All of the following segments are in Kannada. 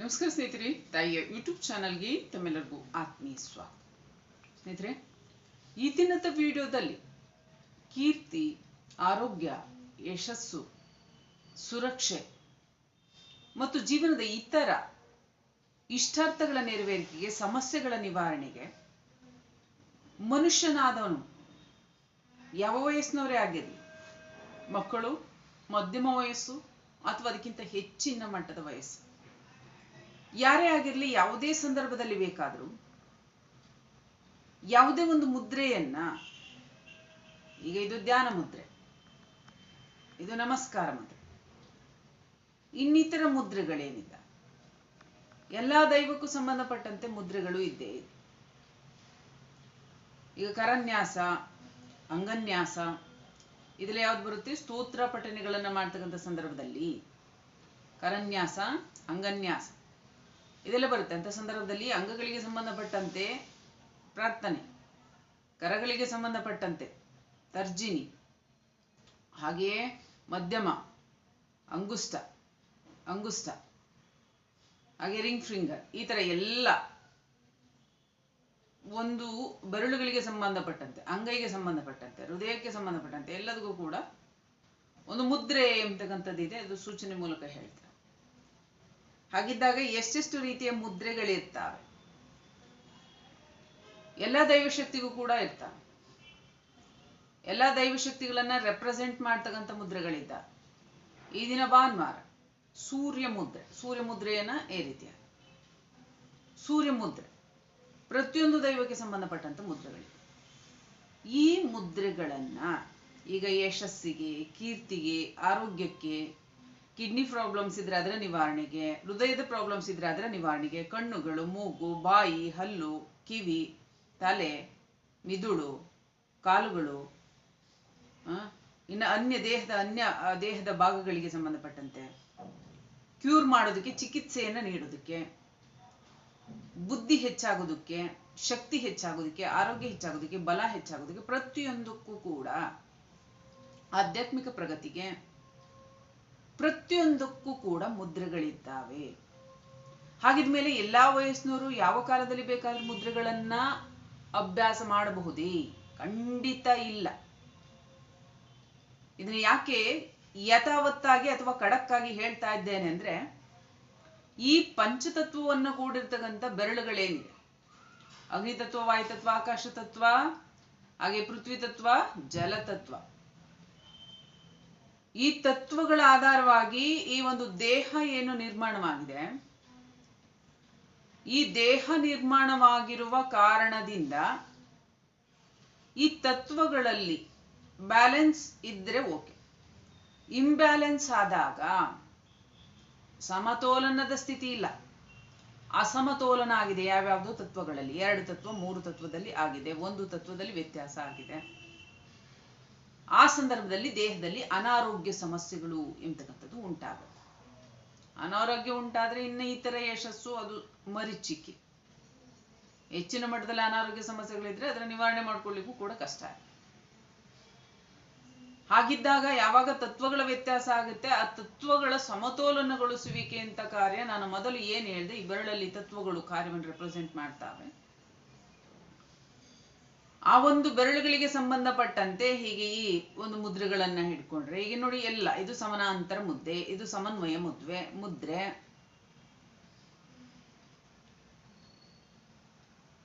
ನಮಸ್ಕಾರ ಸ್ನೇಹಿತರೆ, ತಾಯಿಯ ಯೂಟ್ಯೂಬ್ ಚಾನಲ್ಗೆ ತಮ್ಮೆಲ್ಲರಿಗೂ ಆತ್ಮೀಯ ಸ್ವಾಗತ. ಸ್ನೇಹಿತರೆ, ಈ ದಿನದ ವಿಡಿಯೋದಲ್ಲಿ ಕೀರ್ತಿ, ಆರೋಗ್ಯ, ಯಶಸ್ಸು, ಸುರಕ್ಷೆ ಮತ್ತು ಜೀವನದ ಇತರ ಇಷ್ಟಾರ್ಥಗಳ ನೆರವೇರಿಕೆಗೆ, ಸಮಸ್ಯೆಗಳ ನಿವಾರಣೆಗೆ ಮನುಷ್ಯನಾದವನು ಯಾವ ವಯಸ್ಸಿನವರೇ ಆಗಿರಲಿ, ಮಕ್ಕಳು ಮಧ್ಯಮ ವಯಸ್ಸು ಅಥವಾ ಅದಕ್ಕಿಂತ ಹೆಚ್ಚಿನ ಮಟ್ಟದ ವಯಸ್ಸು ಯಾರೇ ಆಗಿರಲಿ ಯಾವುದೇ ಸಂದರ್ಭದಲ್ಲಿ ಬೇಕಾದರೂ ಯಾವುದೇ ಒಂದು ಮುದ್ರೆಯನ್ನ, ಈಗ ಇದು ಧ್ಯಾನ ಮುದ್ರೆ, ಇದು ನಮಸ್ಕಾರ ಮುದ್ರೆ, ಇನ್ನಿತರ ಮುದ್ರೆಗಳೇನಿಲ್ಲ. ಎಲ್ಲಾ ದೈವಕ್ಕೂ ಸಂಬಂಧಪಟ್ಟಂತೆ ಮುದ್ರೆಗಳು ಇದ್ದೇ ಇದೆ. ಈಗ ಕರನ್ಯಾಸ, ಅಂಗನ್ಯಾಸ, ಇದರಲ್ಲಿ ಯಾವ್ದು ಬರುತ್ತೆ? ಸ್ತೋತ್ರ ಪಠನೆಗಳನ್ನು ಮಾಡ್ತಕ್ಕಂಥ ಸಂದರ್ಭದಲ್ಲಿ ಕರನ್ಯಾಸ, ಅಂಗನ್ಯಾಸ. ಇದೆಲ್ಲ ಬರುತ್ತೆ. ಅಂತ ಸಂದರ್ಭದಲ್ಲಿ ಅಂಗಗಳಿಗೆ ಸಂಬಂಧಪಟ್ಟಂತೆ ಪ್ರಾರ್ಥನೆ, ಕರಗಳಿಗೆ ಸಂಬಂಧಪಟ್ಟಂತೆ ತರ್ಜಿನಿ, ಹಾಗೆಯೇ ಮಧ್ಯಮ, ಅಂಗುಷ್ಟ ಅಂಗುಷ್ಟ, ಹಾಗೆ ರಿಂಗ್ ಫಿಂಗರ್, ಈ ತರ ಎಲ್ಲ ಒಂದು ಬೆರಳುಗಳಿಗೆ ಸಂಬಂಧಪಟ್ಟಂತೆ, ಅಂಗೈಗೆ ಸಂಬಂಧಪಟ್ಟಂತೆ, ಹೃದಯಕ್ಕೆ ಸಂಬಂಧಪಟ್ಟಂತೆ ಎಲ್ಲದಕ್ಕೂ ಕೂಡ ಒಂದು ಮುದ್ರೆ ಎಂಬತಕ್ಕಂಥದ್ದಿದೆ. ಅದು ಸೂಚನೆ ಮೂಲಕ ಹೇಳ್ತಾರೆ. ಹಾಗಿದ್ದಾಗ ಎಷ್ಟೆಷ್ಟು ರೀತಿಯ ಮುದ್ರೆಗಳಿರ್ತಾವೆ ಎಲ್ಲ ದೈವಶಕ್ತಿಗೂ ಕೂಡ ಇರ್ತಾವೆ. ಎಲ್ಲ ದೈವಶಕ್ತಿಗಳನ್ನ ರೆಪ್ರೆಸೆಂಟ್ ಮಾಡ್ತಕ್ಕಂಥ ಮುದ್ರೆಗಳಿದ್ದಾವೆ. ಈ ದಿನ ಭಾನುವಾರ ಸೂರ್ಯ ಮುದ್ರೆ, ಸೂರ್ಯ ಮುದ್ರೆಯನ್ನ ಈ ರೀತಿಯ. ಸೂರ್ಯ ಮುದ್ರೆ, ಪ್ರತಿಯೊಂದು ದೈವಕ್ಕೆ ಸಂಬಂಧಪಟ್ಟಂತ ಮುದ್ರೆಗಳಿವೆ. ಈ ಮುದ್ರೆಗಳನ್ನ ಈಗ ಯಶಸ್ಸಿಗೆ, ಕೀರ್ತಿಗೆ, ಆರೋಗ್ಯಕ್ಕೆ ಕಿಡ್ನಿ ಪ್ರಾಬ್ಲಮ್ಸ್ ಇದ್ರೆ ಅದರ ನಿವಾರಣೆಗೆ, ಹೃದಯದ ಪ್ರಾಬ್ಲಮ್ಸ್ ಇದ್ರೆ ಅದರ ನಿವಾರಣೆಗೆ ಕಣ್ಣುಗಳು, ಮೂಗು, ಬಾಯಿ, ಹಲ್ಲು, ಕಿವಿ, ತಲೆ, ಮಿದುಳು, ಕಾಲುಗಳು ಇನ್ನು ಅನ್ಯ ದೇಹದ ಅನ್ಯ ದೇಹದ ಭಾಗಗಳಿಗೆ ಸಂಬಂಧಪಟ್ಟಂತೆ. ಕ್ಯೂರ್ ಮಾಡೋದಕ್ಕೆ, ಚಿಕಿತ್ಸೆಯನ್ನು ನೀಡೋದಕ್ಕೆ, ಬುದ್ಧಿ ಹೆಚ್ಚಾಗೋದಕ್ಕೆ, ಶಕ್ತಿ ಹೆಚ್ಚಾಗೋದಕ್ಕೆ, ಆರೋಗ್ಯ ಹೆಚ್ಚಾಗೋದಕ್ಕೆ, ಬಲ ಹೆಚ್ಚಾಗೋದಕ್ಕೆ ಪ್ರತಿಯೊಂದಕ್ಕೂ ಕೂಡ ಆಧ್ಯಾತ್ಮಿಕ ಪ್ರಗತಿಗೆ ಪ್ರತಿಯೊಂದಕ್ಕೂ ಕೂಡ ಮುದ್ರೆಗಳಿದ್ದಾವೆ. ಹಾಗಿದ್ಮೇಲೆ ಎಲ್ಲಾ ವಯಸ್ಸಿನವರು ಯಾವ ಕಾಲದಲ್ಲಿ ಬೇಕಾದ್ರೂ ಮುದ್ರೆಗಳನ್ನ ಅಭ್ಯಾಸ ಮಾಡಬಹುದೇ? ಖಂಡಿತ ಇಲ್ಲ. ಇದನ್ನ ಯಾಕೆ ಯಥಾವತ್ತಾಗಿ ಅಥವಾ ಖಡಕ್ಕಾಗಿ ಹೇಳ್ತಾ ಇದ್ದೇನೆ ಅಂದ್ರೆ, ಈ ಪಂಚತತ್ವವನ್ನು ಕೂಡಿರ್ತಕ್ಕಂಥ ಬೆರಳುಗಳೇನಿದೆ? ಅಗ್ನಿತತ್ವ, ವಾಯುತತ್ವ ಆಕಾಶ ತತ್ವ ಹಾಗೆ ಪೃಥ್ವಿ ತತ್ವ ಜಲತತ್ವ. ಈ ತತ್ವಗಳ ಆಧಾರವಾಗಿ ಈ ಒಂದು ದೇಹ ಏನು ನಿರ್ಮಾಣವಾಗಿದೆ? ಈ ದೇಹ ನಿರ್ಮಾಣವಾಗಿರುವ ಕಾರಣದಿಂದ ಈ ತತ್ವಗಳಲ್ಲಿ ಬ್ಯಾಲೆನ್ಸ್ ಇದ್ರೆ ಓಕೆ. ಇಂಬ್ಯಾಲೆನ್ಸ್ ಆದಾಗ ಸಮತೋಲನದ ಸ್ಥಿತಿ ಇಲ್ಲ. ಅಸಮತೋಲನ ಆಗಿದೆ ಯಾವ್ಯಾವುದೋ ತತ್ವಗಳಲ್ಲಿ. ಎರಡು ತತ್ವ, ಮೂರು ತತ್ವದಲ್ಲಿ ಆಗಿದೆ. ಒಂದು ತತ್ವದಲ್ಲಿ ವ್ಯತ್ಯಾಸ ಆಗಿದೆ. ಆ ಸಂದರ್ಭದಲ್ಲಿ ದೇಹದಲ್ಲಿ ಅನಾರೋಗ್ಯ ಸಮಸ್ಯೆಗಳು ಎಂತಕ್ಕಂಥದ್ದು ಉಂಟಾಗುತ್ತೆ ಅನಾರೋಗ್ಯ ಉಂಟಾದ್ರೆ ಇನ್ನು ಇತರ ಯಶಸ್ಸು, ಅದು ಮರಿಚಿಕೆ. ಹೆಚ್ಚಿನ ಮಟ್ಟದಲ್ಲಿ ಅನಾರೋಗ್ಯ ಸಮಸ್ಯೆಗಳಿದ್ರೆ ಅದರ ನಿವಾರಣೆ ಮಾಡ್ಕೊಳ್ಳಿಕ್ಕೂ ಕೂಡ ಕಷ್ಟ ಹಾಗಿದ್ದಾಗ ಯಾವಾಗ ತತ್ವಗಳ ವ್ಯತ್ಯಾಸ ಆಗುತ್ತೆ, ಆ ತತ್ವಗಳ ಸಮತೋಲನಗೊಳಿಸುವಿಕೆ ಅಂತ ಕಾರ್ಯ ನಾನು ಮೊದಲು ಏನ್ ಹೇಳಿದೆ ಈ ಬೆರಳಲ್ಲಿ ತತ್ವಗಳು ಕಾರ್ಯವನ್ನು ರೆಪ್ರೆಸೆಂಟ್ ಮಾಡ್ತಾವೆ. ಆ ಒಂದು ಬೆರಳುಗಳಿಗೆ ಸಂಬಂಧಪಟ್ಟಂತೆ ಹೀಗೆ ಈ ಒಂದು ಮುದ್ರೆಗಳನ್ನ ಹಿಡ್ಕೊಂಡ್ರೆ ಈಗ ನೋಡಿ ಎಲ್ಲ, ಇದು ಸಮಾನಾಂತರ ಮುದ್ದೆ, ಇದು ಸಮನ್ವಯ ಮುದ್ವೆ, ಮುದ್ರೆ.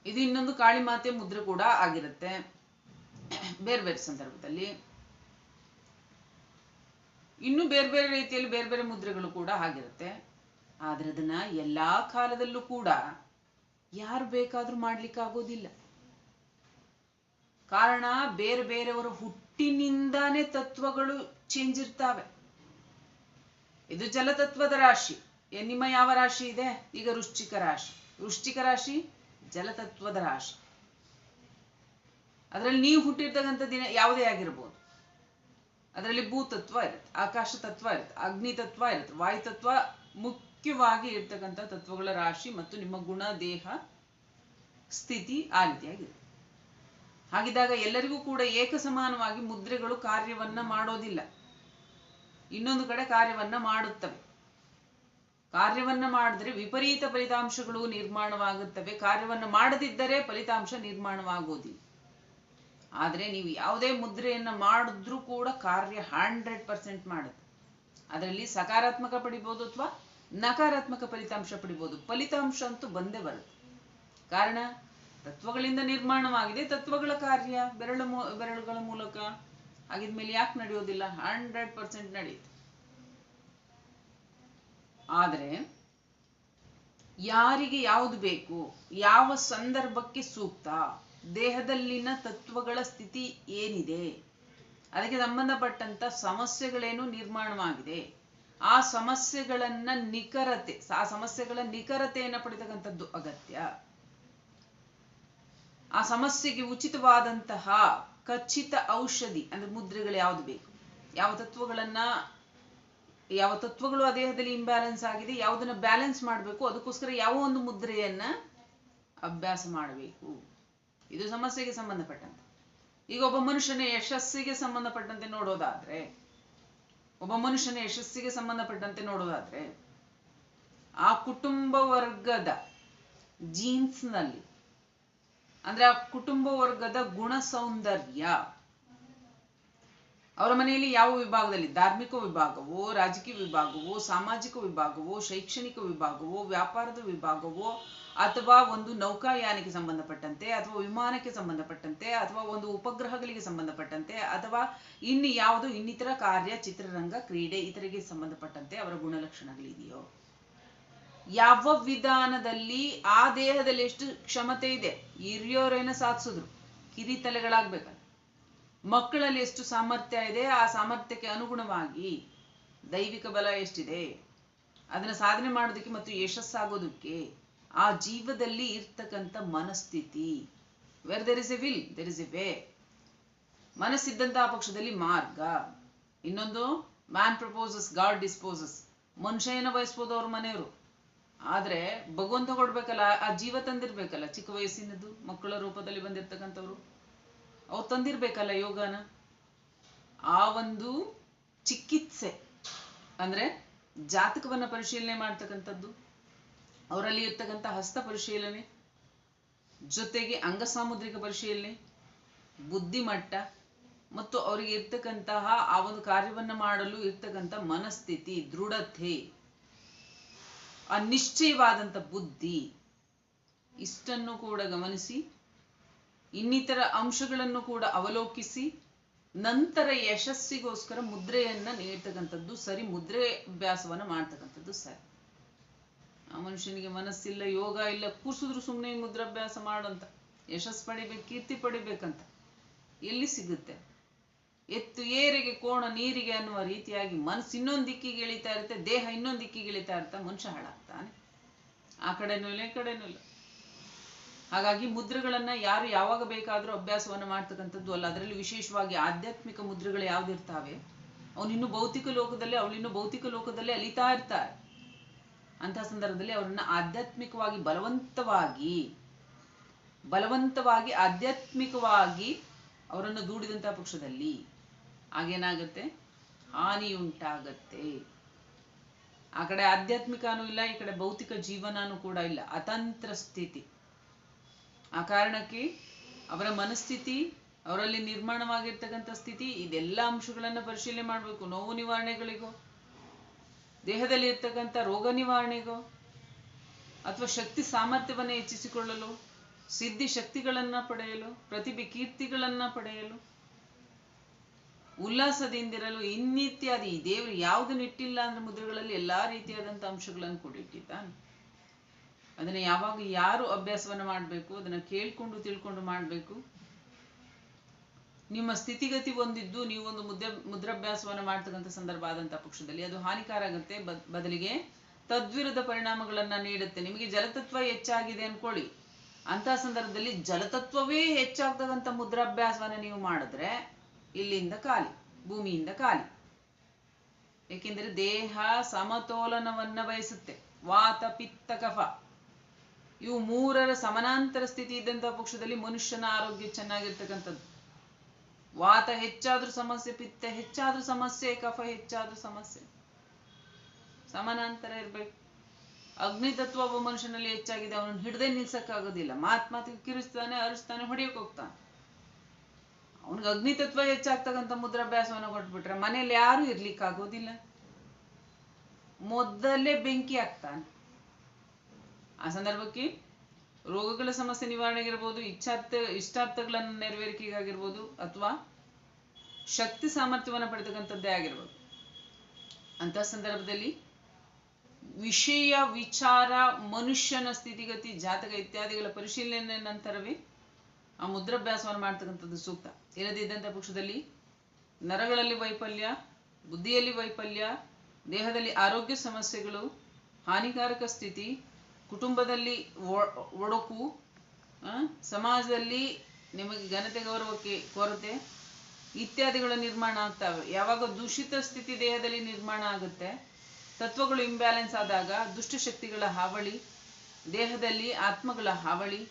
ಇದು ಇನ್ನೊಂದು ಕಾಳಿಮಾತೆ ಮುದ್ರೆ ಕೂಡ ಆಗಿರುತ್ತೆ. ಬೇರೆ ಬೇರೆ ಸಂದರ್ಭದಲ್ಲಿ. ಇನ್ನು ಬೇರೆ ಬೇರೆ ರೀತಿಯಲ್ಲಿ ಬೇರೆ ಬೇರೆ ಮುದ್ರೆಗಳು ಕೂಡ ಆಗಿರುತ್ತೆ. ಆದ್ರೆ ಅದನ್ನ ಎಲ್ಲಾ ಕಾಲದಲ್ಲೂ ಕೂಡ ಯಾರು ಬೇಕಾದ್ರೂ ಮಾಡ್ಲಿಕ್ಕೆ ಆಗೋದಿಲ್ಲ ಕಾರಣ ಬೇರೆ ಬೇರೆಯವರ ಹುಟ್ಟಿನಿಂದಾನೇ ತತ್ವಗಳು ಚೇಂಜ್ ಇರ್ತಾವೆ. ಇದು ಜಲತತ್ವದ ರಾಶಿ. ನಿಮ್ಮ ಯಾವ ರಾಶಿ ಇದೆ? ಈಗ ವೃಶ್ಚಿಕ ರಾಶಿ. ವೃಶ್ಚಿಕ ರಾಶಿ ಜಲತತ್ವದ ರಾಶಿ. ಅದರಲ್ಲಿ ನೀವು ಹುಟ್ಟಿರ್ತಕ್ಕಂಥ ದಿನ ಯಾವುದೇ ಆಗಿರ್ಬೋದು. ಅದರಲ್ಲಿ ಭೂತತ್ವ ಇರುತ್ತೆ, ಆಕಾಶ ತತ್ವ ಇರುತ್ತೆ, ಅಗ್ನಿ ತತ್ವ ಇರುತ್ತೆ, ವಾಯು ತತ್ವ ಮುಖ್ಯವಾಗಿ ಇರ್ತಕ್ಕಂಥ ತತ್ವಗಳ ರಾಶಿ ಮತ್ತು ನಿಮ್ಮ ಗುಣ, ದೇಹ ಸ್ಥಿತಿ ಆ ರೀತಿಯಾಗಿರುತ್ತೆ ಹಾಗಿದ್ದಾಗ ಎಲ್ಲರಿಗೂ ಕೂಡ ಏಕ ಸಮಾನವಾಗಿ ಮುದ್ರೆಗಳು ಕಾರ್ಯವನ್ನ ಮಾಡೋದಿಲ್ಲ. ಇನ್ನೊಂದು ಕಡೆ ಕಾರ್ಯವನ್ನ ಮಾಡುತ್ತವೆ. ಕಾರ್ಯವನ್ನ ಮಾಡಿದ್ರೆ ವಿಪರೀತ ಫಲಿತಾಂಶಗಳು ನಿರ್ಮಾಣವಾಗುತ್ತವೆ. ಕಾರ್ಯವನ್ನ ಮಾಡದಿದ್ದರೆ ಫಲಿತಾಂಶ ನಿರ್ಮಾಣವಾಗುವುದಿಲ್ಲ ಆದರೆ ನೀವು ಯಾವುದೇ ಮುದ್ರೆಯನ್ನ ಮಾಡಿದ್ರೂ ಕೂಡ ಕಾರ್ಯ ಹಂಡ್ರೆಡ್ ಪರ್ಸೆಂಟ್ ಮಾಡುತ್ತೆ. ಅದರಲ್ಲಿ ಸಕಾರಾತ್ಮಕ ಪಡಿಬೋದು ಅಥವಾ ನಕಾರಾತ್ಮಕ ಫಲಿತಾಂಶ ಪಡಿಬೋದು. ಫಲಿತಾಂಶ ಅಂತೂ ಬಂದೇ ಬರುತ್ತೆ. ಕಾರಣ ತತ್ವಗಳಿಂದ ನಿರ್ಮಾಣವಾಗಿದೆ. ತತ್ವಗಳ ಕಾರ್ಯ ಬೆರಳು ಬೆರಳುಗಳ ಮೂಲಕ ಆಗಿದ್ಮೇಲೆ ಯಾಕೆ ನಡೆಯೋದಿಲ್ಲ? ಹಂಡ್ರೆಡ್ ಪರ್ಸೆಂಟ್ ನಡೆಯುತ್ತೆ. ಆದರೆ ಯಾರಿಗೆ ಯಾವುದು ಬೇಕು? ಯಾವ ಸಂದರ್ಭಕ್ಕೆ ಸೂಕ್ತ? ದೇಹದಲ್ಲಿನ ತತ್ವಗಳ ಸ್ಥಿತಿ ಏನಿದೆ? ಅದಕ್ಕೆ ಸಂಬಂಧಪಟ್ಟಂತ ಸಮಸ್ಯೆಗಳೇನು ನಿರ್ಮಾಣವಾಗಿದೆ? ಆ ಸಮಸ್ಯೆಗಳನ್ನ ನಿಖರತೆ, ಆ ಸಮಸ್ಯೆಗಳ ನಿಖರತೆಯನ್ನು ಪಡೆತಕ್ಕಂಥದ್ದು ಅಗತ್ಯ. ಆ ಸಮಸ್ಯೆಗೆ ಉಚಿತವಾದಂತಹ ಖಚಿತ ಔಷಧಿ, ಅಂದ್ರೆ ಮುದ್ರೆಗಳು ಯಾವ್ದು ಬೇಕು? ಯಾವ ತತ್ವಗಳನ್ನ, ಯಾವ ತತ್ವಗಳು ಆ ದೇಹದಲ್ಲಿ ಇಂಬ್ಯಾಲೆನ್ಸ್ ಆಗಿದೆ, ಯಾವುದನ್ನ ಬ್ಯಾಲೆನ್ಸ್ ಮಾಡಬೇಕು, ಅದಕ್ಕೋಸ್ಕರ ಯಾವ ಒಂದು ಮುದ್ರೆಯನ್ನ ಅಭ್ಯಾಸ ಮಾಡಬೇಕು? ಇದು ಸಮಸ್ಯೆಗೆ ಸಂಬಂಧಪಟ್ಟಂತೆ. ಈಗ ಒಬ್ಬ ಮನುಷ್ಯನ ಯಶಸ್ಸಿಗೆ ಸಂಬಂಧಪಟ್ಟಂತೆ ನೋಡೋದಾದ್ರೆ, ಒಬ್ಬ ಮನುಷ್ಯನ ಯಶಸ್ಸಿಗೆ ಸಂಬಂಧಪಟ್ಟಂತೆ ನೋಡೋದಾದ್ರೆ, ಆ ಕುಟುಂಬ ವರ್ಗದ ಜೀನ್ಸ್ನಲ್ಲಿ ಅಂದ್ರೆ ಆ ಕುಟುಂಬ ವರ್ಗದ ಗುಣ ಸೌಂದರ್ಯ. ಅವರ ಮನೆಯಲ್ಲಿ ಯಾವ ವಿಭಾಗದಲ್ಲಿ? ಧಾರ್ಮಿಕ ವಿಭಾಗವೋ, ರಾಜಕೀಯ ವಿಭಾಗವೋ, ಸಾಮಾಜಿಕ ವಿಭಾಗವೋ, ಶೈಕ್ಷಣಿಕ ವಿಭಾಗವೋ, ವ್ಯಾಪಾರದ ವಿಭಾಗವೋ, ಅಥವಾ ಒಂದು ನೌಕಾಯಾನಕ್ಕೆ ಸಂಬಂಧಪಟ್ಟಂತೆ, ಅಥವಾ ವಿಮಾನಕ್ಕೆ ಸಂಬಂಧಪಟ್ಟಂತೆ, ಅಥವಾ ಒಂದು ಉಪಗ್ರಹಗಳಿಗೆ ಸಂಬಂಧಪಟ್ಟಂತೆ, ಅಥವಾ ಇನ್ನು ಯಾವುದು, ಇನ್ನಿತರ ಕಾರ್ಯ, ಚಿತ್ರರಂಗ, ಕ್ರೀಡೆ, ಇತರಿಗೆ ಸಂಬಂಧಪಟ್ಟಂತೆ ಅವರ ಗುಣಲಕ್ಷಣಗಳಿದೆಯೋ ಯಾವ ವಿಧಾನದಲ್ಲಿ ಆ ದೇಹದಲ್ಲಿ ಎಷ್ಟು ಕ್ಷಮತೆ ಇದೆ? ಹಿರಿಯೋರೇನ ಸಾಧಿಸಿದ್ರು. ಕಿರಿತಲೆಗಳಾಗ್ಬೇಕಲ್ಲ ಮಕ್ಕಳಲ್ಲಿ ಎಷ್ಟು ಸಾಮರ್ಥ್ಯ ಇದೆ, ಆ ಸಾಮರ್ಥ್ಯಕ್ಕೆ ಅನುಗುಣವಾಗಿ ದೈವಿಕ ಬಲ ಎಷ್ಟಿದೆ? ಅದನ್ನ ಸಾಧನೆ ಮಾಡೋದಕ್ಕೆ ಮತ್ತು ಯಶಸ್ಸಾಗೋದಕ್ಕೆ ಆ ಜೀವದಲ್ಲಿ ಇರ್ತಕ್ಕಂಥ ಮನಸ್ಥಿತಿ. Where there is a will there is a way ಮನಸ್ಸಿದ್ದಂತಹ ಪಕ್ಷದಲ್ಲಿ ಮಾರ್ಗ. ಇನ್ನೊಂದು ಮ್ಯಾನ್ ಪ್ರಪೋಸಸ್ ಗಾಡ್ ಡಿಸ್ಪೋಸಸ್ ಮನುಷ್ಯ ಏನೋ ಬಯಸ್ಬೋದು ಅವ್ರ ಮನೆಯವರು. ಆದ್ರೆ ಭಗವಂತ ಕೊಡ್ಬೇಕಲ್ಲ ಆ ಜೀವ ತಂದಿರ್ಬೇಕಲ್ಲ, ಚಿಕ್ಕ ವಯಸ್ಸಿನದ್ದು, ಮಕ್ಕಳ ರೂಪದಲ್ಲಿ ಬಂದಿರ್ತಕ್ಕಂಥವ್ರು. ಅವ್ರು ತಂದಿರ್ಬೇಕಲ್ಲ ಯೋಗನ? ಆ ಒಂದು ಚಿಕಿತ್ಸೆ, ಅಂದ್ರೆ ಜಾತಕವನ್ನ ಪರಿಶೀಲನೆ ಮಾಡ್ತಕ್ಕಂಥದ್ದು, ಅವರಲ್ಲಿ ಇರ್ತಕ್ಕಂಥ ಹಸ್ತ ಪರಿಶೀಲನೆ, ಜೊತೆಗೆ ಅಂಗಸಾಮುದ್ರಿಕ ಪರಿಶೀಲನೆ, ಬುದ್ಧಿಮಟ್ಟ, ಮತ್ತು ಅವರಿಗೆ ಇರ್ತಕ್ಕಂತಹ ಆ ಒಂದು ಕಾರ್ಯವನ್ನ ಮಾಡಲು ಇರ್ತಕ್ಕಂಥ ಮನಸ್ಥಿತಿ, ದೃಢತೆ. ಆ ನಿಶ್ಚಯವಾದಂಥ ಬುದ್ಧಿ. ಇಷ್ಟನ್ನು ಕೂಡ ಗಮನಿಸಿ, ಇನ್ನಿತರ ಅಂಶಗಳನ್ನು ಕೂಡ ಅವಲೋಕಿಸಿ, ನಂತರ ಯಶಸ್ಸಿಗೋಸ್ಕರ ಮುದ್ರೆಯನ್ನ ನೀಡ್ತಕ್ಕಂಥದ್ದು ಸರಿ, ಮುದ್ರೆ ಅಭ್ಯಾಸವನ್ನ ಮಾಡ್ತಕ್ಕಂಥದ್ದು ಸರಿ. ಆ ಮನುಷ್ಯನಿಗೆ ಮನಸ್ಸಿಲ್ಲ, ಯೋಗ ಇಲ್ಲ ಕೂಸಿದ್ರು ಸುಮ್ಮನೆ ಮುದ್ರಾಭ್ಯಾಸ ಮಾಡಂತ, ಯಶಸ್ ಪಡಿಬೇಕು, ಕೀರ್ತಿ ಪಡಿಬೇಕಂತ, ಎಲ್ಲಿ ಸಿಗುತ್ತೆ? ಎತ್ತು ಏರಿಗೆ, ಕೋಣ ನೀರಿಗೆ ಅನ್ನುವ ರೀತಿಯಾಗಿ ಮನಸ್ಸು ಇನ್ನೊಂದು ದಿಕ್ಕಿಗೆ ಇಳಿತಾ ಇರುತ್ತೆ, ದೇಹ ಇನ್ನೊಂದು ದಿಕ್ಕಿಗೆ ಇಳಿತಾ ಇರ್ತಾ ಮನುಷ್ಯ ಹಾಳಾಗ್ತಾನೆ. ಆ ಕಡೆನೂ ಇಲ್ಲ ಈ ಕಡೆನೂ ಇಲ್ಲ. ಹಾಗಾಗಿ ಮುದ್ರೆಗಳನ್ನ ಯಾರು ಯಾವಾಗ ಬೇಕಾದ್ರೂ ಅಭ್ಯಾಸವನ್ನ ಮಾಡ್ತಕ್ಕಂಥದ್ದು ಅಲ್ಲ. ಅದರಲ್ಲಿ ವಿಶೇಷವಾಗಿ ಆಧ್ಯಾತ್ಮಿಕ ಮುದ್ರೆಗಳು ಯಾವ್ದಿರ್ತಾವೆ? ಅವನಿನ್ನು ಭೌತಿಕ ಲೋಕದಲ್ಲಿ ಅವಳಿನ್ನು ಭೌತಿಕ ಲೋಕದಲ್ಲಿ ಅಲಿತಾ ಇರ್ತಾರೆ. ಅಂತ ಸಂದರ್ಭದಲ್ಲಿ ಅವರನ್ನ ಆಧ್ಯಾತ್ಮಿಕವಾಗಿ ಬಲವಂತವಾಗಿ ಬಲವಂತವಾಗಿ ಆಧ್ಯಾತ್ಮಿಕವಾಗಿ ಅವರನ್ನು ದೂಡಿದಂತಹ ಪಕ್ಷದಲ್ಲಿ ಆಗೇನಾಗತ್ತೆ? ಹಾನಿ ಉಂಟಾಗತ್ತೆ ಆ ಕಡೆ ಆಧ್ಯಾತ್ಮಿಕನೂ ಇಲ್ಲ, ಈ ಕಡೆ ಭೌತಿಕ ಜೀವನನೂ ಕೂಡ ಇಲ್ಲ. ಅತಂತ್ರ ಸ್ಥಿತಿ. ಆ ಕಾರಣಕ್ಕೆ ಅವರ ಮನಸ್ಥಿತಿ, ಅವರಲ್ಲಿ ನಿರ್ಮಾಣವಾಗಿರ್ತಕ್ಕಂಥ ಸ್ಥಿತಿ, ಇದೆಲ್ಲ ಅಂಶಗಳನ್ನ ಪರಿಶೀಲನೆ ಮಾಡಬೇಕು. ನೋವು ನಿವಾರಣೆಗಳಿಗೋ, ದೇಹದಲ್ಲಿ ಇರ್ತಕ್ಕಂಥ ರೋಗ ನಿವಾರಣೆಗೋ, ಅಥವಾ ಶಕ್ತಿ ಸಾಮರ್ಥ್ಯವನ್ನು ಹೆಚ್ಚಿಸಿಕೊಳ್ಳಲು, ಸಿದ್ಧಿ ಶಕ್ತಿಗಳನ್ನ ಪಡೆಯಲು, ಪ್ರತಿಭೆ ಕೀರ್ತಿಗಳನ್ನ ಪಡೆಯಲು ಉಲ್ಲಾಸದಿಂದಿರಲು ಇನ್ನಿತ್ಯಾದಿ ದೇವರು ಯಾವುದನ್ನು ಇಟ್ಟಿಲ್ಲ ಅಂದ್ರೆ ಮುದ್ರೆಗಳಲ್ಲಿ ಎಲ್ಲಾ ರೀತಿಯಾದಂಥ ಅಂಶಗಳನ್ನು ಕೂಡ ಇಟ್ಟಿದ್ದಾನೆ. ಅದನ್ನ ಯಾವಾಗ ಯಾರು ಅಭ್ಯಾಸವನ್ನ ಮಾಡಬೇಕು, ಅದನ್ನ ಕೇಳ್ಕೊಂಡು ತಿಳ್ಕೊಂಡು ಮಾಡಬೇಕು. ನಿಮ್ಮ ಸ್ಥಿತಿಗತಿ ಒಂದಿದ್ದು ನೀವು ಒಂದು ಮುದ್ರಾಭ್ಯಾಸವನ್ನು ಮಾಡ್ತಕ್ಕಂಥ ಸಂದರ್ಭ ಆದಂತಹ ಪಕ್ಷದಲ್ಲಿ ಅದು ಹಾನಿಕಾರ ಆಗುತ್ತೆ. ಬದ್- ಬದಲಿಗೆ ತದ್ವಿರುದ್ಧ ಪರಿಣಾಮಗಳನ್ನ ನೀಡುತ್ತೆ. ನಿಮಗೆ ಜಲತತ್ವ ಹೆಚ್ಚಾಗಿದೆ ಅನ್ಕೊಳ್ಳಿ. ಅಂತಹ ಸಂದರ್ಭದಲ್ಲಿ ಜಲತತ್ವವೇ ಹೆಚ್ಚಾಗ್ತಕ್ಕಂಥ ಮುದ್ರಾಭ್ಯಾಸವನ್ನ ನೀವು ಮಾಡಿದ್ರೆ ಇಲ್ಲಿಂದ ಖಾಲಿ, ಭೂಮಿಯಿಂದ ಖಾಲಿ. ಏಕೆಂದರೆ ದೇಹ ಸಮತೋಲನವನ್ನ ಬಯಸುತ್ತೆ. ವಾತ, ಪಿತ್ತ, ಕಫ. ಇವು ಮೂರರ ಸಮಾನಾಂತರ ಸ್ಥಿತಿ ಇದ್ದಂತಹ ಪಕ್ಷದಲ್ಲಿ ಮನುಷ್ಯನ ಆರೋಗ್ಯ ಚೆನ್ನಾಗಿರ್ತಕ್ಕಂಥದ್ದು. ವಾತ ಹೆಚ್ಚಾದ್ರೂ ಸಮಸ್ಯೆ, ಪಿತ್ತ ಹೆಚ್ಚಾದ್ರೂ ಸಮಸ್ಯೆ, ಕಫ ಹೆಚ್ಚಾದ್ರೂ ಸಮಸ್ಯೆ. ಸಮಾನಾಂತರ ಇರಬೇಕು. ಅಗ್ನಿ ತತ್ವ ಒಬ್ಬ ಮನುಷ್ಯನಲ್ಲಿ ಹೆಚ್ಚಾಗಿದೆ, ಅವನನ್ನು ಹಿಡ್ದೇ ನಿಲ್ಸಕ್ಕಾಗೋದಿಲ್ಲ. ಮಾತ್ ಮಾತಿಗೆ ಕಿರಿಸ್ತಾನೆ ಅರಿಸ್ತಾನೆ ಹೊಡೆಯಕ್ ಹೋಗ್ತಾನೆ. ಅವನಿಗೆ ಅಗ್ನಿ ತತ್ವ ಹೆಚ್ಚಾಗ್ತಕ್ಕಂಥ ಮುದ್ರಾಭ್ಯಾಸವನ್ನು ಕೊಟ್ಬಿಟ್ರೆ ಮನೇಲಿ ಯಾರು ಇರ್ಲಿಕ್ಕಾಗೋದಿಲ್ಲ. ಮೊದಲೇ ಬೆಂಕಿ ಆಗ್ತಾನೆ. ಆ ಸಂದರ್ಭಕ್ಕೆ ರೋಗಗಳ ಸಮಸ್ಯೆ ನಿವಾರಣೆಗಿರ್ಬೋದು, ಇಚ್ಛಾರ್ಥ, ಇಷ್ಟಾರ್ಥಗಳನ್ನು ನೆರವೇರಿಕೆಗಾಗಿರ್ಬೋದು ಅಥವಾ ಶಕ್ತಿ ಸಾಮರ್ಥ್ಯವನ್ನು ಪಡೆತಕ್ಕಂಥದ್ದೇ ಆಗಿರ್ಬೋದು. ಅಂತ ಸಂದರ್ಭದಲ್ಲಿ ವಿಷಯ, ವಿಚಾರ, ಮನುಷ್ಯನ ಸ್ಥಿತಿಗತಿ, ಜಾತಕ ಇತ್ಯಾದಿಗಳ ಪರಿಶೀಲನೆ ನಂತರವೇ ಆ ಮುದ್ರಾಭ್ಯಾಸವನ್ನು ಮಾಡ್ತಕ್ಕಂಥದ್ದು ಸೂಕ್ತ. ಇಲ್ಲದಿದ್ದಂಥ ಪಕ್ಷದಲ್ಲಿ ನರಗಳಲ್ಲಿ ವೈಫಲ್ಯ, ಬುದ್ಧಿಯಲ್ಲಿ ವೈಫಲ್ಯ, ದೇಹದಲ್ಲಿ ಆರೋಗ್ಯ ಸಮಸ್ಯೆಗಳು, ಹಾನಿಕಾರಕ ಸ್ಥಿತಿ, ಕುಟುಂಬದಲ್ಲಿ ಒಡಕು ಸಮಾಜದಲ್ಲಿ ನಿಮಗೆ ಘನತೆ ಗೌರವಕ್ಕೆ ಕೊರತೆ ಇತ್ಯಾದಿಗಳು ನಿರ್ಮಾಣ ಆಗ್ತವೆ. ಯಾವಾಗ ದೂಷಿತ ಸ್ಥಿತಿ ದೇಹದಲ್ಲಿ ನಿರ್ಮಾಣ ಆಗುತ್ತೆ, ತತ್ವಗಳು ಇಂಬ್ಯಾಲೆನ್ಸ್ ಆದಾಗ ದುಷ್ಟಶಕ್ತಿಗಳ ಹಾವಳಿ, ದೇಹದಲ್ಲಿ ಆತ್ಮಗಳ ಹಾವಳಿ,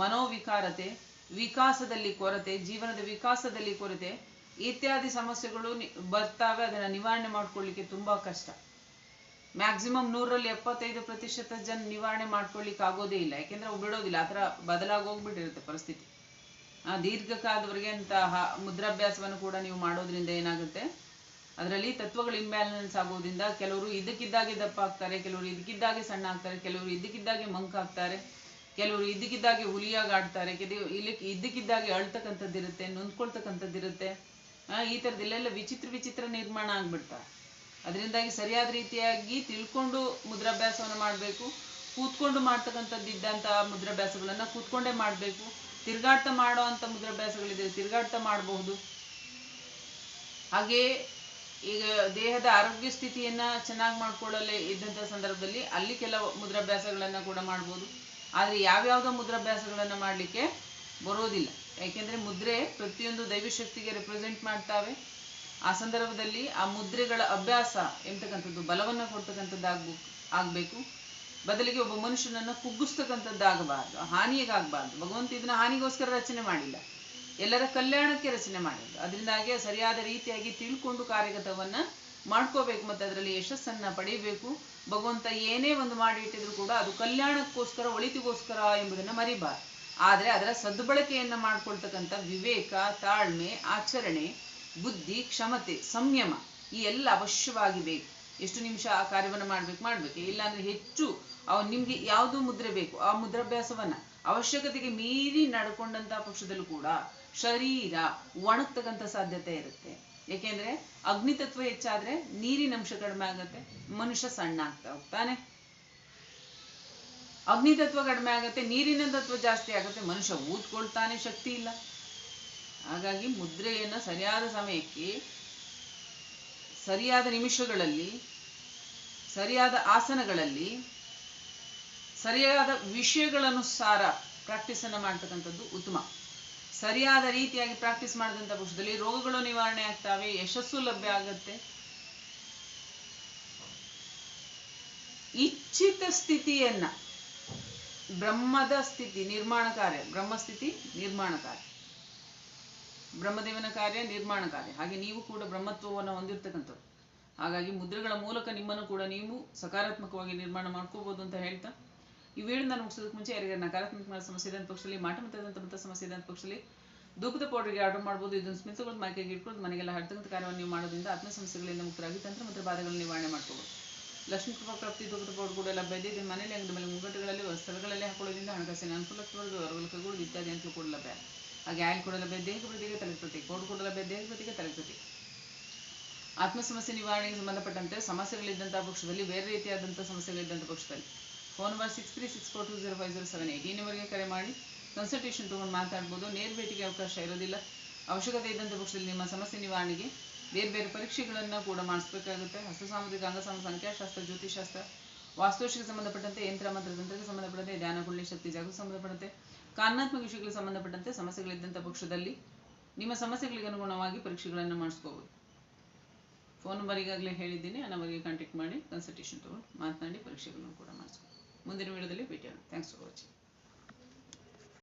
ಮನೋವಿಕಾರತೆ ವಿಕಾಸದಲ್ಲಿ ಕೊರತೆ, ಜೀವನದ ವಿಕಾಸದಲ್ಲಿ ಕೊರತೆ ಇತ್ಯಾದಿ ಸಮಸ್ಯೆಗಳು ಬರ್ತಾವೆ, ಅದನ್ನ ನಿವಾರಣೆ ಮಾಡ್ಕೊಳ್ಳಿಕ್ಕೆ ತುಂಬಾ ಕಷ್ಟ. ಮ್ಯಾಕ್ಸಿಮಮ್ ನೂರಲ್ಲಿ ಎಪ್ಪತ್ತೈದು ಪ್ರತಿಶತ ಜನ ನಿವಾರಣೆ ಮಾಡ್ಕೊಳ್ಳಿಕ್ಕೆ ಆಗೋದೇ ಇಲ್ಲ, ಯಾಕೆಂದ್ರೆ ಅವು ಬಿಡೋದಿಲ್ಲ ಆ ಥರ ಬದಲಾಗೋಗ್ಬಿಟ್ಟಿರುತ್ತೆ ಪರಿಸ್ಥಿತಿ. ಆ ದೀರ್ಘಕಾಲದವರೆಗೆ ಅಂತಹ ಮುದ್ರಾಭ್ಯಾಸವನ್ನು ಕೂಡ ನೀವು ಮಾಡೋದ್ರಿಂದ ಏನಾಗುತ್ತೆ? ಅದರಲ್ಲಿ ತತ್ವಗಳು ಇಂಬ್ಯಾಲೆನ್ಸ್ ಆಗೋದ್ರಿಂದ ಕೆಲವರು ಇದಕ್ಕಿದ್ದಾಗೆ ದಪ್ಪ ಆಗ್ತಾರೆ ಕೆಲವರು ಇದಕ್ಕಿದ್ದಾಗೆ ಸಣ್ಣ ಆಗ್ತಾರೆ ಕೆಲವರು ಇದಕ್ಕಿದ್ದಾಗೆ ಮಂಕ್ ಆಗ್ತಾರೆ ಕೆಲವರು ಇದ್ದಕ್ಕಿದ್ದಾಗೆ ಹುಲಿಯಾಗಿ ಆಡ್ತಾರೆ ಕೆಲವು ಇಲ್ಲಿ ಇದ್ದಕ್ಕಿದ್ದಾಗೆ ಅಳ್ತಕ್ಕಂಥದ್ದಿರುತ್ತೆ ನೊಂದ್ಕೊಳ್ತಕ್ಕಂಥದ್ದಿರುತ್ತೆ ಆ, ಈ ಥರದ್ದು ಇಲ್ಲೆಲ್ಲ ವಿಚಿತ್ರ ವಿಚಿತ್ರ ನಿರ್ಮಾಣ ಆಗ್ಬಿಡ್ತಾರೆ ಅದರಿಂದಾಗಿ ಸರಿಯಾದ ರೀತಿಯಾಗಿ ತಿಳ್ಕೊಂಡು ಮುದ್ರಾಭ್ಯಾಸವನ್ನು ಮಾಡಬೇಕು ಕೂತ್ಕೊಂಡು ಮಾಡ್ತಕ್ಕಂಥದ್ದಿದ್ದಂಥ ಮುದ್ರಾಭ್ಯಾಸಗಳನ್ನ ಕೂತ್ಕೊಂಡೇ ಮಾಡಬೇಕು ತಿರ್ಗಾಡ್ತಾ ಮಾಡೋ ಅಂಥ ಮುದ್ರಾಭ್ಯಾಸಗಳಿದೆ ತಿರ್ಗಾಡ್ತಾ ಮಾಡಬಹುದು. ಹಾಗೆ ಈಗ ದೇಹದ ಆರೋಗ್ಯ ಸ್ಥಿತಿಯನ್ನ ಚೆನ್ನಾಗಿ ಮಾಡ್ಕೊಳ್ಳಲೇ ಇದ್ದಂಥ ಸಂದರ್ಭದಲ್ಲಿ ಅಲ್ಲಿ ಕೆಲವು ಮುದ್ರಾಭ್ಯಾಸಗಳನ್ನ ಕೂಡ ಮಾಡ್ಬೋದು. ಆದರೆ ಯಾವ್ಯಾವುದೋ ಮುದ್ರಾಭ್ಯಾಸಗಳನ್ನು ಮಾಡಲಿಕ್ಕೆ ಬರೋದಿಲ್ಲ. ಯಾಕೆಂದರೆ ಮುದ್ರೆ ಪ್ರತಿಯೊಂದು ದೈವಶಕ್ತಿಗೆ ರೆಪ್ರೆಸೆಂಟ್ ಮಾಡ್ತಾವೆ. ಆ ಸಂದರ್ಭದಲ್ಲಿ ಆ ಮುದ್ರೆಗಳ ಅಭ್ಯಾಸ ಎಂತಕ್ಕಂಥದ್ದು? ಬಲವನ್ನು ಕೊಡ್ತಕ್ಕಂಥದ್ದಾಗ್ಬೇಕು ಆಗಬೇಕು. ಬದಲಿಗೆ ಒಬ್ಬ ಮನುಷ್ಯನನ್ನ ಕುಗ್ಗಿಸ್ತಕ್ಕಂಥದ್ದಾಗಬಾರ್ದು, ಹಾನಿಗಾಗಬಾರ್ದು. ಭಗವಂತ ಇದನ್ನ ಹಾನಿಗೋಸ್ಕರ ರಚನೆ ಮಾಡಿಲ್ಲ. ಎಲ್ಲರ ಕಲ್ಯಾಣಕ್ಕೆ ರಚನೆ ಮಾಡಿದ್ದು. ಅದರಿಂದಾಗಿ ಸರಿಯಾದ ರೀತಿಯಾಗಿ ತಿಳ್ಕೊಂಡು ಕಾರ್ಯಗತವನ್ನ ಮಾಡ್ಕೋಬೇಕು. ಮತ್ತು ಅದರಲ್ಲಿ ಯಶಸ್ಸನ್ನ ಪಡಿಬೇಕು ಭಗವಂತ ಏನೇ ಒಂದು ಮಾಡಿ ಇಟ್ಟಿದ್ರು ಕೂಡ ಅದು ಕಲ್ಯಾಣಕ್ಕೋಸ್ಕರ, ಒಳಿತಿಗೋಸ್ಕರ ಎಂಬುದನ್ನು ಮರಿಬಾರ್ದು. ಆದರೆ ಅದರ ಸದ್ಬಳಕೆಯನ್ನು ಮಾಡ್ಕೊಳ್ತಕ್ಕಂಥ ವಿವೇಕ, ತಾಳ್ಮೆ, ಆಚರಣೆ, ಬುದ್ಧಿ, ಕ್ಷಮತೆ, ಸಂಯಮ ಈ ಎಲ್ಲ ಅವಶ್ಯವಾಗಿ ಬೇಕು ಎಷ್ಟು ನಿಮಿಷ ಆ ಕಾರ್ಯವನ್ನು ಮಾಡ್ಬೇಕು ಮಾಡ್ಬೇಕು. ಇಲ್ಲಾಂದ್ರೆ ಹೆಚ್ಚು ಅವ್ ನಿಮ್ಗೆ ಯಾವುದು ಮುದ್ರೆ ಬೇಕು? ಆ ಮುದ್ರಾಭ್ಯಾಸವನ್ನ ಅವಶ್ಯಕತೆಗೆ ಮೀರಿ ನಡ್ಕೊಂಡಂತ ಪಕ್ಷದಲ್ಲೂ ಕೂಡ ಶರೀರ ಒಣಗ್ತಕ್ಕಂಥ ಸಾಧ್ಯತೆ ಇರುತ್ತೆ. ಯಾಕೆಂದ್ರೆ ಅಗ್ನಿ ತತ್ವ ಹೆಚ್ಚಾದ್ರೆ ನೀರಿನ ಅಂಶ ಕಡಿಮೆ ಆಗುತ್ತೆ, ಮನುಷ್ಯ ಸಣ್ಣ ಆಗ್ತಾ ಹೋಗ್ತಾನೆ. ಅಗ್ನಿ ತತ್ವ ಕಡಿಮೆ ಆಗುತ್ತೆ, ನೀರಿನ ತತ್ವ ಜಾಸ್ತಿ ಆಗುತ್ತೆ, ಮನುಷ್ಯ ಊದ್ಕೊಳ್ತಾನೆ ಶಕ್ತಿ ಇಲ್ಲ. ಹಾಗಾಗಿ ಮುದ್ರೆಯನ್ನ ಸರಿಯಾದ ಸಮಯಕ್ಕೆ, ಸರಿಯಾದ ನಿಮಿಷಗಳಲ್ಲಿ, ಸರಿಯಾದ ಆಸನಗಳಲ್ಲಿ, ಸರಿಯಾದ ವಿಷಯಗಳನುಸಾರ ಪ್ರಾಕ್ಟೀಸ್ ಅನ್ನ ಮಾಡ್ತಕ್ಕಂಥದ್ದು ಉತ್ತಮ. ಸರಿಯಾದ ರೀತಿಯಾಗಿ ಪ್ರಾಕ್ಟೀಸ್ ಮಾಡಿದಂಥ ಪಕ್ಷದಲ್ಲಿ ರೋಗಗಳು ನಿವಾರಣೆ ಆಗ್ತವೆ, ಯಶಸ್ಸು ಲಭ್ಯ ಆಗುತ್ತೆ. ಇಚ್ಛಿತ ಸ್ಥಿತಿಯನ್ನ, ಬ್ರಹ್ಮದ ಸ್ಥಿತಿ, ನಿರ್ಮಾಣ ಕಾರ್ಯ ಬ್ರಹ್ಮಸ್ಥಿತಿ ನಿರ್ಮಾಣ ಕಾರ್ಯ. ಬ್ರಹ್ಮದೇವನ ಕಾರ್ಯ, ನಿರ್ಮಾಣ ಕಾರ್ಯ. ಹಾಗೆ ನೀವು ಕೂಡ ಬ್ರಹ್ಮತ್ವವನ್ನು ಹೊಂದಿರ್ತಕ್ಕಂಥವ್ರು. ಹಾಗಾಗಿ ಮುದ್ರೆಗಳ ಮೂಲಕ ನಿಮ್ಮನ್ನು ಕೂಡ ನೀವು ಸಕಾರಾತ್ಮಕವಾಗಿ ನಿರ್ಮಾಣ ಮಾಡ್ಕೋಬಹುದು ಅಂತ ಹೇಳ್ತಾ ಈ ವಿಡಿಯೋ ನಾನು ಮುಗಿಸೋದಕ್ಕೆ ಮುಂಚೆ ಯಾರಿಗಾರ ನಕಾರಾತ್ಮಕ ಸಮಸ್ಯೆ ಇದ್ದಂಥ ಪಕ್ಷದಲ್ಲಿ ಮಾಟ ಮತದಂತ ಮತ ಸಮಸ್ಯೆ ಇದ್ದಂಥ ಪಕ್ಷದಲ್ಲಿ ಧೂಪದ ಪೌಡರ್ಗೆ ಆರ್ಡರ್ ಮಾಡ್ಬೋದು, ಇದನ್ನು ಸ್ಮಿತ್ಗಳು ಮೈಕೆಗೆ ಇಟ್ಕೊಂಡು ಮನೆಗೆಲ್ಲ ಹಡ್ತಕ್ಕಂಥ ಕಾರ್ಯವನ್ನು ನೀವು ಮಾಡೋದ್ರಿಂದ ಆತ್ಮ ಸಮಸ್ಯೆಗಳಿಂದ ಮುಕ್ತರಾಗಿ ತಂತ್ರ ಮತ್ತು ಬಾಧೆಗಳನ್ನು ನಿವಾರಣೆ ಮಾಡ್ಕೋಬಹುದು ಲಕ್ಷ್ಮೀ ಕೃಪಾ ಪ್ರಾಪ್ತಿ ಧೂಪದ ಪೌಡರ್ ಕೂಡ ಎಲ್ಲ ಇದೆ ಮನೆಯಲ್ಲಿ ಅಂಗಡಿ ಮೇಲೆ ಮುಂಗಟ್ಟುಗಳಲ್ಲಿ ಸ್ಥಳಗಳಲ್ಲಿ ಹಾಕೊಳ್ಳೋದ್ರಿಂದ ಹಣಕಾಸಿನ ಅನುಕೂಲಕ್ಕೆ ಹೊರಗಲಕಗಳು ಇತ್ಯಾದಿ ಅಂತಲೂ ಕೂಡ ಲಭ್ಯ. ಹಾಗೆ ಆಯಿಲ್ ಕೂಡ ಲಭ್ಯ ದೇಹ ಪ್ರತಿಗೆ ತಲೆ ಪ್ರತಿ ಪೌಡರ್ ಕೂಡ ಲಭ್ಯ ದೇಹ ಪ್ರತಿಗೆ ತಲೆ ಪ್ರತಿ ಆತ್ಮ ಸಮಸ್ಯೆ ನಿವಾರಣೆಗೆ ಸಂಬಂಧಪಟ್ಟಂತೆ ಸಮಸ್ಯೆಗಳಿದ್ದಂತಹ ಪಕ್ಷದಲ್ಲಿ ಬೇರೆ ರೀತಿಯಾದಂತಹ ಸಮಸ್ಯೆಗಳಿದ್ದಂಥ ಪಕ್ಷದಲ್ಲಿ phone number six three six four two zero five zero seven eight. ಈ ನಂಬರ್ಗೆ ಕರೆ ಮಾಡಿ, ಕನ್ಸಲ್ಟೇಷನ್ ತೊಗೊಂಡು ಮಾತಾಡ್ಬೋದು, ನೇರ ಭೇಟಿಗೆ ಅವಕಾಶ ಇರೋದಿಲ್ಲ. ಅವಶ್ಯಕತೆ ಇದ್ದಂಥ ಪಕ್ಷದಲ್ಲಿ ನಿಮ್ಮ ಸಮಸ್ಯೆ ನಿವಾರಣೆಗೆ ಬೇರೆ ಬೇರೆ ಪರೀಕ್ಷೆಗಳನ್ನು ಕೂಡ ಮಾಡಿಸ್ಬೇಕಾಗುತ್ತೆ. ಹಸ್ತ ಅಂಗಸಾಮ ಸಂಖ್ಯಾಶಾಸ್ತ್ರ ಜ್ಯೋತಿಷಾಸ್ತ್ರ ವಾಸ್ತುಶಿಗೆ ಸಂಬಂಧಪಟ್ಟಂತೆ, ಯಂತ್ರ ಮಂತ್ರ, ತಂತ್ರಕ್ಕೆ ಸಂಬಂಧಪಟ್ಟಂತೆ, ಧ್ಯಾನ ಕುಳ್ಳಿ ಶಕ್ತಿ ಜಾಗಕ್ಕೆ ಸಂಬಂಧಪಟ್ಟಂತೆ, ಕಾನೂನಾತ್ಮಕ ವಿಷಯಗಳಿಗೆ ಸಂಬಂಧಪಟ್ಟಂತೆ ಸಮಸ್ಯೆಗಳಿದ್ದಂಥ ಪಕ್ಷದಲ್ಲಿ ನಿಮ್ಮ ಸಮಸ್ಯೆಗಳಿಗೆ ಅನುಗುಣವಾಗಿ ಪರೀಕ್ಷೆಗಳನ್ನು ಮಾಡಿಸ್ಕೋಬೋದು. ಫೋನ್ ನಂಬರ್ ಈಗಾಗಲೇ ಹೇಳಿದ್ದೀನಿ, ಆ ನಂಬರ್ಗೆ ಕಾಂಟ್ಯಾಕ್ಟ್ ಮಾಡಿ ಕನ್ಸಲ್ಟೇಷನ್ ತೊಗೊಂಡು ಮಾತನಾಡಿ ಪರೀಕ್ಷೆಗಳನ್ನು ಕೂಡ ಮಾಡಿಸ್ಬೋದು ಮುಂದಿನ ವಿಡಿಯೋದಲ್ಲಿ ಭೇಟಿಯಾಗೋಣ. Thanks for watching